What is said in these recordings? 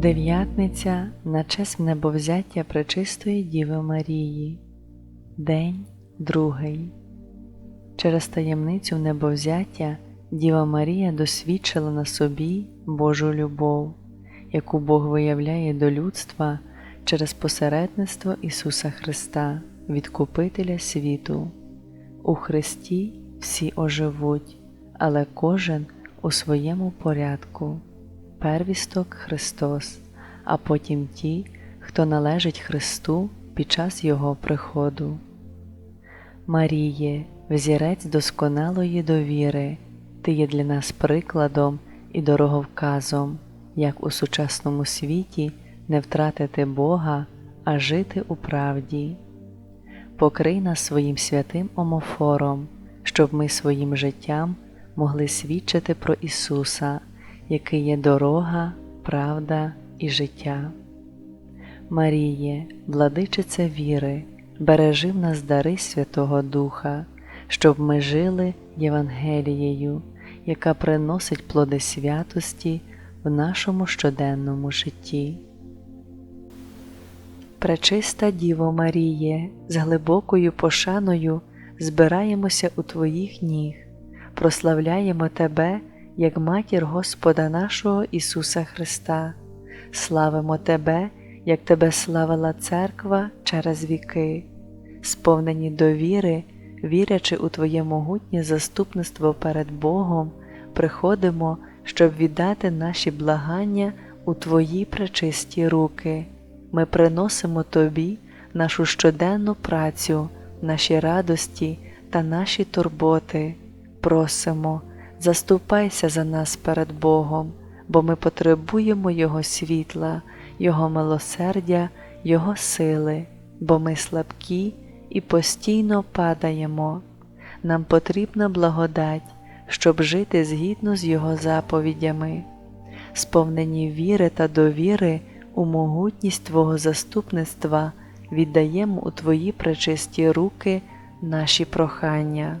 Дев'ятниця на честь небовзяття Пречистої Діви Марії. День другий. Через таємницю небовзяття Діва Марія досвідчила на собі Божу любов, яку Бог виявляє до людства через посередництво Ісуса Христа, Відкупителя світу. У Христі всі оживуть, але кожен у своєму порядку первісток Христос, а потім ті, хто належить Христу під час Його приходу. Маріє, взірець досконалої довіри, Ти є для нас прикладом і дороговказом, як у сучасному світі не втратити Бога, а жити у правді. Покрий нас своїм святим омофором, щоб ми своїм життям могли свідчити про Ісуса який є дорога, правда і життя. Маріє, владичице віри, бережи в нас дари Святого Духа, щоб ми жили Євангелією, яка приносить плоди святості в нашому щоденному житті. Пречиста Діво Маріє, з глибокою пошаною збираємося у Твоїх ніг, прославляємо Тебе як матір Господа нашого Ісуса Христа, славимо Тебе, як Тебе славила Церква через віки, сповнені довіри, вірячи у Твоє могутнє заступництво перед Богом, приходимо, щоб віддати наші благання у Твої пречисті руки. Ми приносимо Тобі нашу щоденну працю, наші радості та наші турботи, просимо заступайся за нас перед Богом, бо ми потребуємо Його світла, Його милосердя, Його сили, бо ми слабкі і постійно падаємо. Нам потрібна благодать, щоб жити згідно з Його заповідями, сповнені віри та довіри у могутність Твого заступництва віддаємо у Твої пречисті руки наші прохання.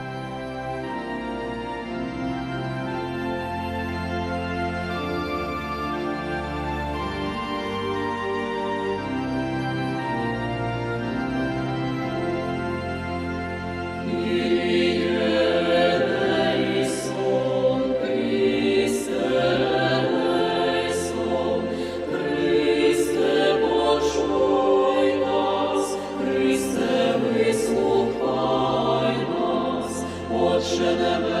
ще не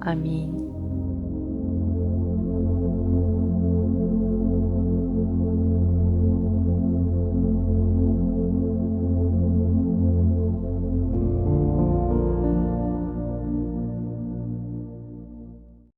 Амінь.